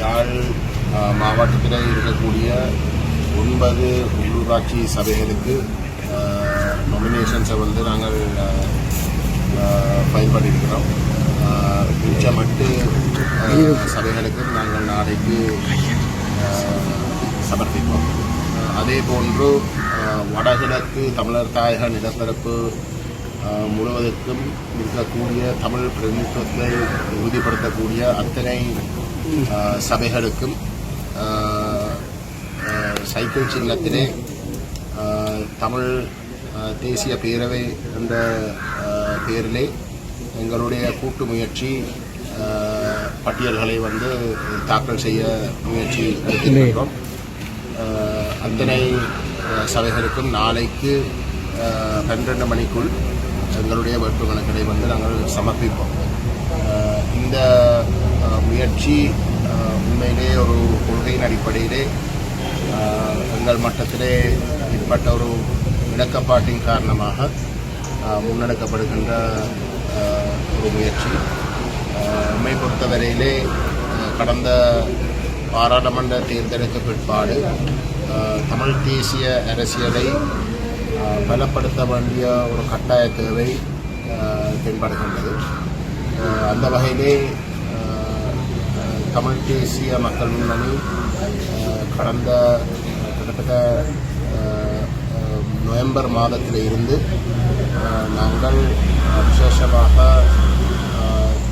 யாழ் மாவட்டத்தில் இருக்கக்கூடிய ஒன்பது உள்ளூராட்சி சபைகளுக்கு நாமினேஷன்ஸை வந்து நாங்கள் ஃபைல் பண்ணியிருக்கிறோம் அஹ், சபைகளுக்கு நாங்கள் நாளைக்கு சமர்ப்பிப்போம். அதே போன்று வடகிழக்கு தமிழர் தாயக நிலப்பரப்பு முழுவதற்கும் இருக்கக்கூடிய தமிழ் பிரதிநிதித்துவத்தை உறுதிப்படுத்தக்கூடிய அத்தனை സഭകൾക്കും சபைகளுக்கும் அஹ், சைக்கிள் சின்னத்திலே தமிழ் தேசிய பேரவை என்ற பேரிலே எங்களுடைய கூட்டு முயற்சி பட்டியல்களை வந்து தாக்கல் செய்ய முயற்சி எடுத்திருக்கிறோம். அத்தனை சபைகளுக்கும் நாளைக்கு பன்னிரெண்டு மணிக்குள் எங்களுடைய வேட்பு வந்து நாங்கள் சமர்ப்பிப்போம். இந்த முயற்சி உண்மையிலே ஒரு கொள்கையின் அடிப்படையிலே எங்கள் மட்டத்திலே ஏற்பட்ட ஒரு இணக்கப்பாட்டின் காரணமாக முன்னெடுக்கப்படுகின்ற ஒரு முயற்சி. உண்மை பொறுத்தவரையிலே கடந்த பாராளுமன்ற தேர்தலுக்கு பிற்பாடு தமிழ் தேசிய அரசியலை பலப்படுத்த வேண்டிய ஒரு கட்டாய தேவை தென்படுகின்றது. அந்த வகையிலே தமிழ் தேசிய மக்கள் முன்னணி கடந்த கிட்டத்தட்ட நவம்பர் மாதத்தில் இருந்து நாங்கள் விசேஷமாக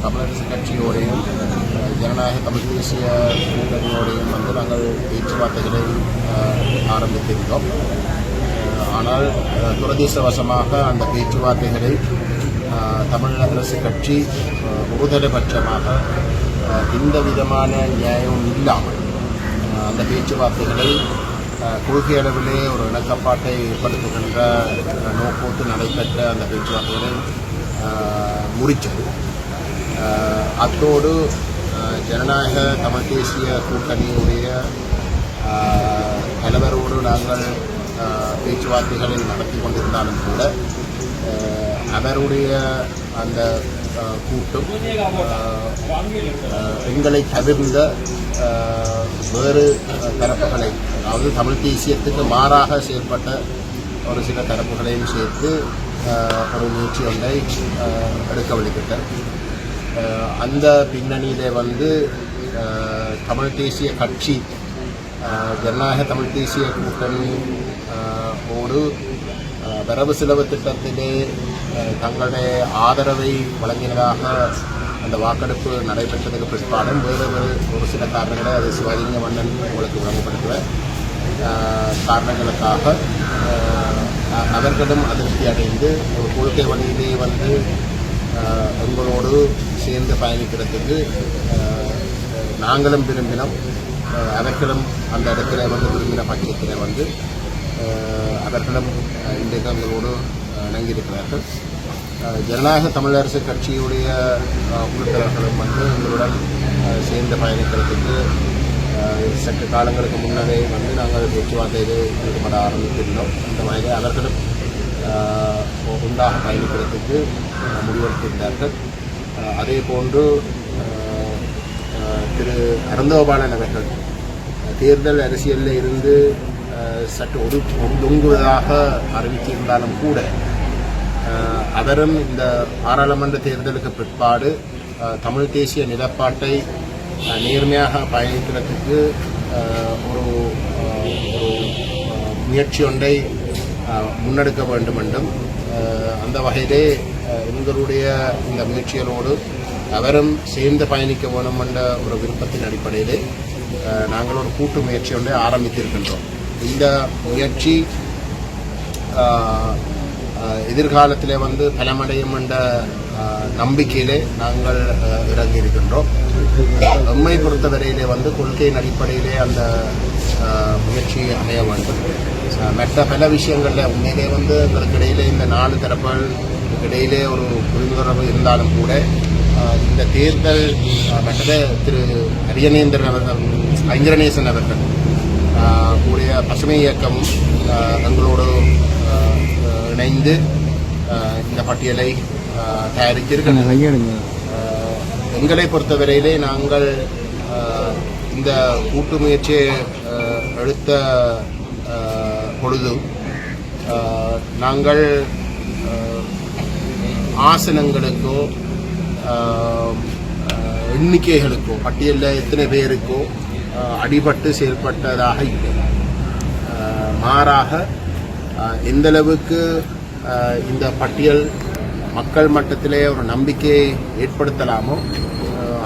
தமிழரசு கட்சியோடையும் ஜனநாயக தமிழ் தேசிய கூட்டணியோடையும் வந்து நாங்கள் பேச்சுவார்த்தைகளை ஆரம்பித்திருந்தோம் ஆனால் அஹ், துரதிர்ஷ்டவசமாக அந்த பேச்சுவார்த்தைகளை தமிழ் அரசு கட்சி அஹ், ஒருதலைபட்சமாக எந்த விதமான நியாயமும் இல்லாமல் அந்த பேச்சுவார்த்தைகளை கொள்கை அளவிலே ஒரு இணக்கப்பாட்டை ஏற்படுத்துகின்ற நோக்கோத்து நடைபெற்ற அந்த பேச்சுவார்த்தைகளை முடித்தது. அத்தோடு ஜனநாயக தமிழ் தேசிய கூட்டணியுடைய தலைவரோடு நாங்கள் பேச்சுவார்த்தைகளை நடத்தி கொண்டிருந்தாலும் கூட அவருடைய அந்த கூட்டம். பெண்களை தவிர்ந்த வேறு தரப்புகளை அதாவது தமிழ் தேசியத்துக்கு மாறாக செயல்பட்ட ஒரு சில தரப்புகளையும் சேர்த்து ஒரு முயற்சி ஒன்றை எடுக்க வழிபட்டேன். அந்த பின்னணியிலே வந்து தமிழ் தேசிய கட்சி ஜனநாயக தமிழ் தேசிய கூட்டணி ஒரு வரவு செலவு திட்டத்திலே தங்களுடைய ஆதரவை வழங்கினதாக அந்த வாக்கெடுப்பு நடைபெற்றதுக்கு பிற்பாடும் வேறு வேறு ஒரு சில காரணங்களை அது சிவலிங்க மன்னன் உங்களுக்கு வழங்கப்படுத்துவேன் காரணங்களுக்காக அஹ், அவர்களும் அதிருப்தி அடைந்து ஒரு கொள்கை வழியிலே வந்து அஹ், எங்களோடு சேர்ந்து பயணிக்கிறதுக்கு நாங்களும் விரும்பினோம். அவர்களும் அந்த இடத்துல வந்து விரும்பின பட்சத்தில் வந்து அவர்களும் இன்றைக்கு எங்களோடு இணங்கியிருக்கிறார்கள் ஜனநாயக தமிழரசு கட்சியுடைய உறுப்பினர்களும் வந்து எங்களுடன் அஹ், சேர்ந்து பயணிக்கிறதுக்கு சற்று காலங்களுக்கு முன்னரே வந்து நாங்கள் பேச்சுவார்த்தையிலே ஈடுபட ஆரம்பித்திருந்தோம். அந்த வகையில் அவர்களும் உண்டாக பயணிக்கிறதுக்கு முடிவெடுத்திருந்தார்கள். அதே போன்று திரு அருந்தோபாலன் அவர்கள் தேர்தல் அரசியலில் இருந்து சற்று ஒது ஒதுங்குவதாக அறிவித்திருந்தாலும் கூட அவரும் இந்த பாராளுமன்ற தேர்தலுக்கு பிற்பாடு தமிழ் தேசிய நிலப்பாட்டை நேர்மையாக பயணிக்கிறதுக்கு ஒரு ஒரு முயற்சி ஒன்றை முன்னெடுக்க வேண்டும் என்றும் அந்த வகையிலே எங்களுடைய இந்த முயற்சிகளோடு அவரும் சேர்ந்து பயணிக்க வேண்டும் என்ற ஒரு விருப்பத்தின் அடிப்படையிலே நாங்கள் ஒரு கூட்டு முயற்சி ஒன்றை ஆரம்பித்திருக்கின்றோம். இந்த முயற்சி எதிர்காலத்திலே வந்து பலமடையும் என்ற நம்பிக்கையிலே நாங்கள் இறங்கியிருக்கின்றோம். இறங்கி இருக்கின்றோம் பொறுத்தவரையிலே வந்து கொள்கையின் அடிப்படையிலே அந்த முயற்சி அமைய வேண்டும். மற்ற பல விஷயங்களில் உண்மையிலே வந்து எங்களுக்கு இடையிலே இந்த நாலு தரப்புகள் இடையிலே ஒரு புரிந்துணர்வு இருந்தாலும் கூட இந்த தேர்தல் மற்றது திரு அரியநேந்திரன் அவர்கள் ஐந்திரநேசன் அவர்கள் கூடிய பசுமை இயக்கம் எங்களோட இணைந்து இந்த பட்டியலை ஆஹ் எங்களை பொறுத்தவரையிலே நாங்கள் இந்த கூட்டு முயற்சியை எடுத்த பொழுது நாங்கள் ஆசனங்களுக்கோ எண்ணிக்கைகளுக்கோ பட்டியலில் எத்தனை பேருக்கோ அடிபட்டு செயல்பட்டதாக இல்லை மாறாக எந்தளவுக்கு இந்த பட்டியல் மக்கள் மட்டத்திலே ஒரு நம்பிக்கையை ஏற்படுத்தலாமோ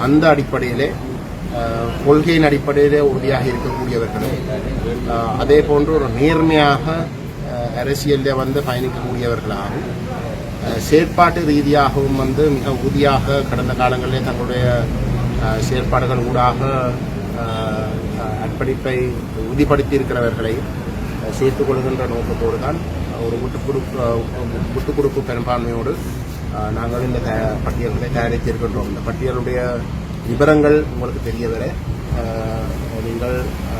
அந்த அடிப்படையிலே கொள்கையின் அடிப்படையிலே உறுதியாக இருக்கக்கூடியவர்களும் அதே போன்று ஒரு நேர்மையாக அரசியலில் வந்து பயணிக்கக்கூடியவர்களாகவும் செயற்பாட்டு ரீதியாகவும் வந்து மிக உறுதியாக கடந்த காலங்களிலே தங்களுடைய செயற்பாடுகள் ஊடாக அர்ப்பணிப்பை உறுதிப்படுத்தி சேர்த்துக் கொள்கின்ற நோக்கத்தோடு தான் ஒரு விட்டுக் கொடுப்பு விட்டுக் கொடுப்பு பெரும்பான்மையோடு நாங்கள் இந்த த- பட்டியல்களை தயாரித்திருக்கின்றோம். இந்த பட்டியலுடைய விவரங்கள் உங்களுக்கு தெரிய வர நீங்கள்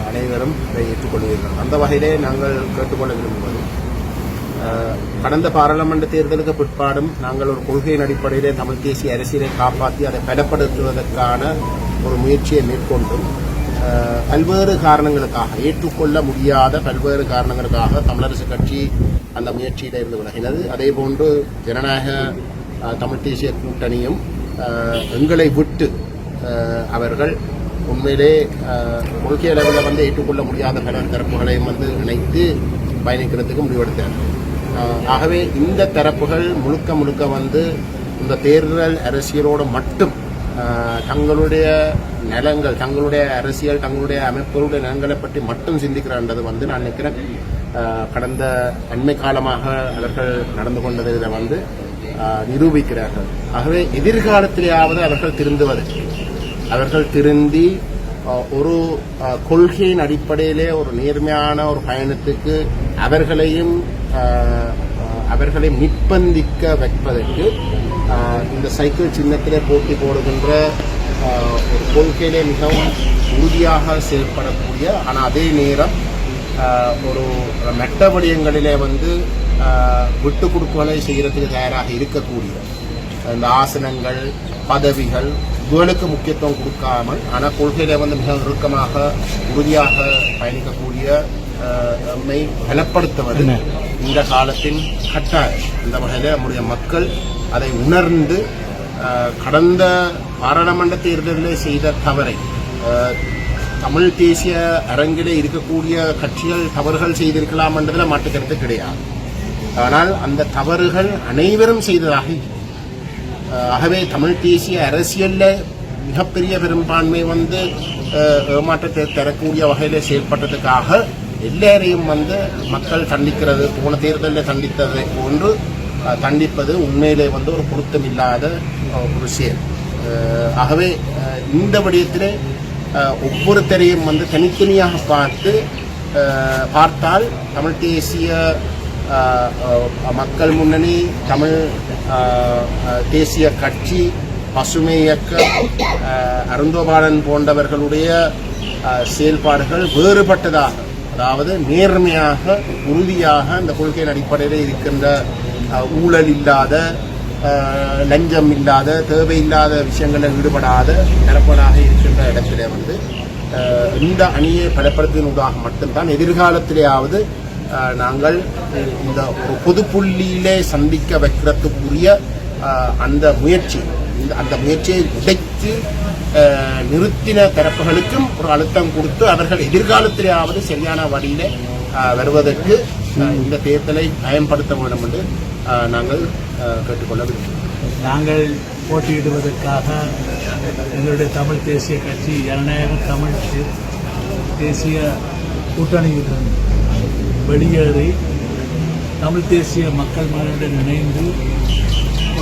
அனைவரும் அதை ஏற்றுக்கொள்வீர்கள். அந்த வகையிலே நாங்கள் கேட்டுக்கொள்ள விரும்புவது கடந்த பாராளுமன்ற தேர்தலுக்கு பிற்பாடும் நாங்கள் ஒரு கொள்கையின் அடிப்படையிலே தமிழ் தேசிய அரசியலை காப்பாற்றி அதை பலப்படுத்துவதற்கான ஒரு முயற்சியை மேற்கொண்டும் பல்வேறு காரணங்களுக்காக ஏற்றுக்கொள்ள முடியாத பல்வேறு காரணங்களுக்காக தமிழரசு கட்சி அந்த முயற்சியில இருந்து விலகினது. அதே போன்று ஜனநாயக தமிழ் தேசிய கூட்டணியும் எங்களை விட்டு அவர்கள் உண்மையிலே கொள்கை அளவில் வந்து ஏற்றுக்கொள்ள முடியாத பல தரப்புகளையும் வந்து இணைத்து பயணிக்கிறதுக்கு முடிவெடுத்தார் ஆகவே இந்த தரப்புகள் முழுக்க முழுக்க வந்து இந்த தேர்தல் அரசியலோடு மட்டும் தங்களுடைய நிலங்கள் தங்களுடைய அரசியல் தங்களுடைய அமைப்புகளுடைய நிலங்களை பற்றி மட்டும் சிந்திக்கிறான்றது வந்து நான் நினைக்கிறேன். கடந்த அண்மை காலமாக அவர்கள் நடந்து கொண்டதை வந்து நிரூபிக்கிறார்கள். ஆகவே எதிர்காலத்திலேயாவது அவர்கள் திருந்துவது. அவர்கள் திருந்தி ஒரு கொள்கையின் அடிப்படையிலே ஒரு நேர்மையான ஒரு பயணத்துக்கு அவர்களையும் அவர்களை நிர்பந்திக்க வைப்பதற்கு இந்த சைக்கிள் சின்னத்திலே போட்டி போடுகின்ற ஒரு கொள்கையிலே மிகவும் உறுதியாக செயல்படக்கூடிய ஆனால் அதே நேரம் ஒரு மெட்ட விடயங்களிலே வந்து விட்டு கொடுப்புகளை செய்கிறதுக்கு தயாராக இருக்கக்கூடிய இந்த ஆசனங்கள் பதவிகள் இதுகளுக்கு முக்கியத்துவம் கொடுக்காமல் ஆனால் கொள்கையில வந்து மிக நெருக்கமாக உறுதியாக பயணிக்கக்கூடிய நம்மை பலப்படுத்துவது இந்த காலத்தின் கட்டாயம். இந்த வகையில் நம்முடைய மக்கள் அதை உணர்ந்து கடந்த பாராளுமன்ற தேர்தலில் செய்த தவறை தமிழ் தேசிய அரங்கிலே இருக்கக்கூடிய கட்சிகள் தவறுகள் செய்திருக்கலாம் என்றதில் மாட்டுக்கிறது கிடையாது. ஆனால் அந்த தவறுகள் அனைவரும் செய்ததாக ஆகவே தமிழ் தேசிய அரசியலில் மிகப்பெரிய பெரும்பான்மை வந்து ஏமாற்றத்தை தரக்கூடிய வகையில் செயல்பட்டதுக்காக எல்லாரையும் வந்து மக்கள் சந்திக்கிறது போன தேர்தலில் சந்தித்தது போன்று தண்டிப்பது உண்மையிலே வந்து ஒரு பொருத்தமில்லாத இல்லாத ஒரு செயல். ஆகவே இந்த விடயத்திலே ஒவ்வொருத்தரையும் வந்து தனித்தனியாக பார்த்து பார்த்தால் தமிழ் தேசிய மக்கள் முன்னணி தமிழ் தேசிய கட்சி பசுமை இயக்கம் அருந்தோபாலன் போன்றவர்களுடைய செயல்பாடுகள் வேறுபட்டதாக அதாவது நேர்மையாக உறுதியாக அந்த கொள்கையின் அடிப்படையில் இருக்கின்ற ஊழல் இல்லாத லஞ்சம் இல்லாத தேவையில்லாத விஷயங்களில் ஈடுபடாத நிரப்பனாக இருக்கின்ற இடத்துல வந்து இந்த அணியை பலப்படுத்துவதாக மட்டும்தான் எதிர்காலத்திலேயாவது நாங்கள் இந்த ஒரு பொதுப்புள்ளியிலே சந்திக்க வைக்கிறதுக்குரிய அந்த முயற்சி அந்த முயற்சியை உடைத்து நிறுத்தின தரப்புகளுக்கும் ஒரு அழுத்தம் கொடுத்து அவர்கள் எதிர்காலத்திலேயாவது சரியான வழியில வருவதற்கு இந்த தேர்தலை பயன்படுத்த வேண்டும் என்று நாங்கள் கேட்டுக்கொள்ள விரும்புகிறோம். நாங்கள் போட்டியிடுவதற்காக எங்களுடைய தமிழ் தேசிய கட்சி ஜனநாயக தமிழ் தேசிய கூட்டணியிலிருந்து வெளியேறி தமிழ் தேசிய மக்கள் மனதுடன் இணைந்து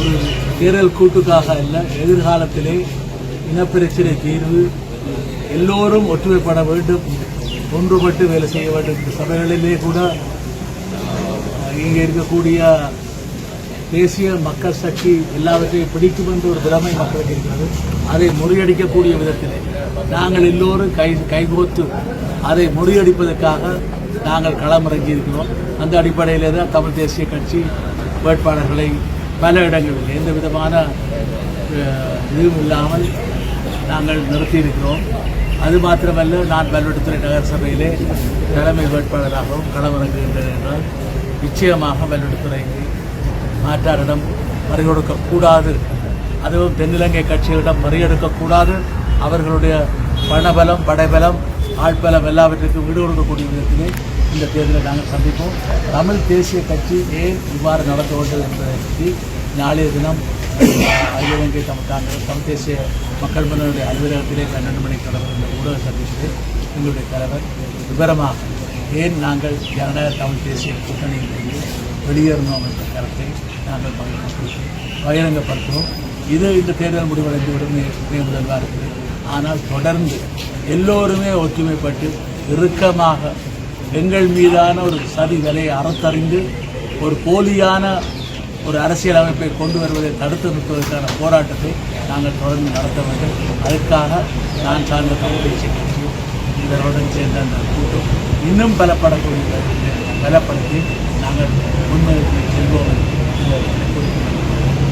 ஒரு தேர்தல் கூட்டுக்காக அல்ல எதிர்காலத்திலே இனப்பிரச்சனை தீர்வு எல்லோரும் ஒற்றுமைப்பட வேண்டும் ஒன்றுபட்டு வேலை செய்ய வேண்டும் இந்த சபைகளிலே கூட இங்கே இருக்கக்கூடிய தேசிய மக்கள் சக்தி எல்லாவற்றையும் பிடிக்கும் என்ற ஒரு திறமை மக்களுக்கு இருக்கிறது. அதை முறியடிக்கக்கூடிய விதத்திலே நாங்கள் எல்லோரும் கை கைகோத்து அதை முறியடிப்பதற்காக நாங்கள் களமிறங்கி இருக்கிறோம் அந்த அடிப்படையிலே தான் தமிழ் தேசிய கட்சி வேட்பாளர்களை பல இடங்களில் எந்த விதமான இதுவும் இல்லாமல் நாங்கள் நிறுத்தியிருக்கிறோம். அது மாத்திரமல்ல நான் பல்வெடுத்துறை நகர சபையிலே தலைமை வேட்பாளராகவும் களமிறங்குகின்றேன் என்றால் நிச்சயமாக பல்வெடுத்துறைக்கு மாற்றாரிடம் மறிகொடுக்கக்கூடாது அதுவும் தென்னிலங்கை கட்சிகளிடம் மறியெடுக்கக்கூடாது அவர்களுடைய பணபலம் படைபலம் ஆட்பலம் எல்லாவற்றிற்கும் வீடு கொடுக்கக்கூடிய விதத்திலே இந்த தேர்தலை நாங்கள் சந்திப்போம். தமிழ் தேசிய கட்சி ஏன் இவ்வாறு நடந்து கொண்டது என்பதை பற்றி நாளைய தினம் அகில இலங்கை காங்கிரஸ் தமிழ் தேசிய மக்கள் மன்னருடைய அலுவலகத்திலே பன்னெண்டு மணிக்கு நடந்த ஊடக சந்திப்பிலே எங்களுடைய தலைவர் விவரமாக ஏன் நாங்கள் ஜனநாயக தமிழ் தேசிய கூட்டணியிலிருந்து வெளியேறணும் என்ற கருத்தை நாங்கள் பகிர்ந்து பகிரங்கப்படுத்துவோம். இது இந்த தேர்தல் முடிவடைந்து விடும் துணை முதல்வாக இருக்குது ஆனால் தொடர்ந்து எல்லோருமே ஒற்றுமைப்பட்டு இறுக்கமாக எங்கள் மீதான ஒரு சதி விலையை அறத்தறிந்து ஒரு போலியான ஒரு அரசியல் அமைப்பை கொண்டு வருவதை தடுத்து நிற்பதற்கான போராட்டத்தை நாங்கள் தொடர்ந்து நடத்த வேண்டும். அதற்காக நான் சார்ந்த தமிழ் கட்சி இதனுடன் சேர்ந்த அந்த கூட்டம் இன்னும் பலப்படக்கூடிய பலப்படுத்தி நாங்கள் முன்னெடுத்து